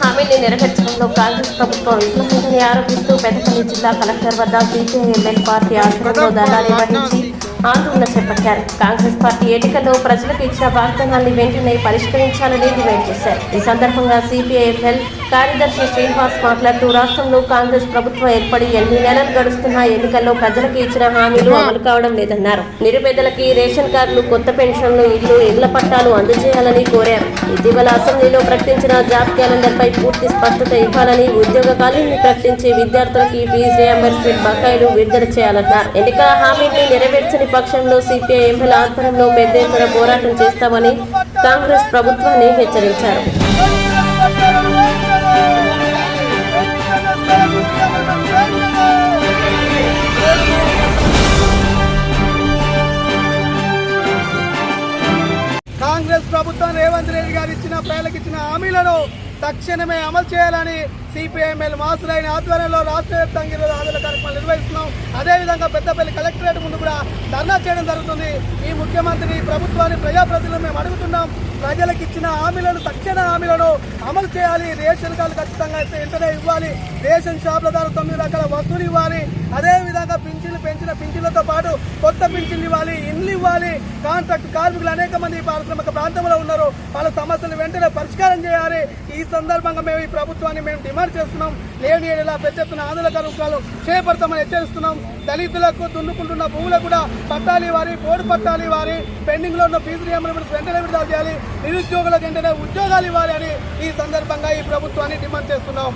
హామీని నెరవేర్చడంలో కాంగ్రెస్ ప్రభుత్వం విఫలమైందని ఆరోపిస్తూ పెద్దపల్లి జిల్లా కలెక్టర్ వద్ద బీజేఎంఎల్ పార్టీ ఆశ్రమంలో ధర్నా నిర్వహించి ఆందోళన చేపట్టారు. కాంగ్రెస్ పార్టీ ఎన్నికల్లో ప్రజలకు ఇచ్చిన వాగ్దానాన్ని వెంటనే పరిష్కరించాలని డిమాండ్ చేశారు. ఈ సందర్భంగా సిపిఐఎంఎల్ కార్యదర్శి శ్రీనివాస్ మాట్లాడుతూ రాష్ట్రంలో కాంగ్రెస్ ప్రభుత్వం ఏర్పడి ఎన్ని నెలలు గడుస్తున్నా ఎన్నికల్లో ప్రజలకు ఇచ్చిన హామీలు అమలు కావడం లేదన్నారు. నిరుపేదలకి రేషన్ కార్డులు కొత్త పెన్షన్లు ఇల్లు ఇళ్ళ పట్టాలు అందజేయాలని కోరారు. ఇటీవల అసెంబ్లీలో ప్రకటించిన జాబ్ క్యాలెండర్ పై పూర్తి స్పష్టత ఇవ్వాలని ఉద్యోగ ఖాళీని ప్రకటించి విద్యార్థులకి ఫీజు రియంబర్స్మెంట్ బకాయిలు విడుదల చేయాలన్నారు. ఎన్నికల హామీని నెరవేర్చని పక్షంలో సిపిఐ ఎంపీల ఆధ్వర్యంలో పెద్ద ఎత్తున పోరాటం చేస్తామని కాంగ్రెస్ ప్రభుత్వాన్ని హెచ్చరించారు. ప్రభుత్వం రేవంత్ రెడ్డి గారు ఇచ్చిన ప్రజలకు ఇచ్చిన హామీలను తక్షణమే అమలు చేయాలని సిపిఐఎంఎల్ మాసులైన ఆధ్వర్యంలో రాష్ట్ర వ్యాప్తంగా ఈరోజు ఆందోళన కార్యక్రమాలు నిర్వహిస్తున్నాం. అదేవిధంగా పెద్దపల్లి కలెక్టరేట్ ముందు కూడా ధర్నా చేయడం జరుగుతుంది. ఈ ముఖ్యమంత్రిని ప్రభుత్వాన్ని ప్రజాప్రతినిధులు మేము అడుగుతున్నాం. ప్రజలకు ఇచ్చిన హామీలను తక్షణ హామీలను అమలు చేయాలి. రేషన్ కార్డు ఖచ్చితంగా అయితే వెంటనే ఇవ్వాలి. రేషన్ షాపుల ద్వారా తొమ్మిది రకాల వస్తువులు ఇవ్వాలి. అదేవిధంగా పింఛన్లు పెంచిన పింఛన్లతో పాటు కొత్త పింఛన్లు ఇవ్వాలి ఇండ్లు ఇవ్వాలి. కాంట్రాక్ట్ కార్మికులు అనేక మంది పారిశ్రామిక ప్రాంతంలో ఉన్నారు. వాళ్ళ సమస్యలు వెంటనే పరిష్కారం చేయాలి. ఈ సందర్భంగా మేము ఈ ప్రభుత్వాన్ని మేము డిమాండ్ చేస్తున్నాం. లేని ఏడలా పెద్ద ఎత్తున ఆందోళన కార్యక్రమాలు చేపడతామని హెచ్చరిస్తున్నాం. దళితులకు దున్నుకుంటున్న భూములకు కూడా పట్టాలి వారి బోర్డు పట్టాలి వారి పెండింగ్లో ఉన్న ఫీజు రియంబర్స్మెంట్ వెంటనే విడుదల చేయాలి. నిరుద్యోగులకు వెంటనే ఉద్యోగాలు ఇవ్వాలి అని ఈ సందర్భంగా ఈ ప్రభుత్వాన్ని డిమాండ్ చేస్తున్నాం.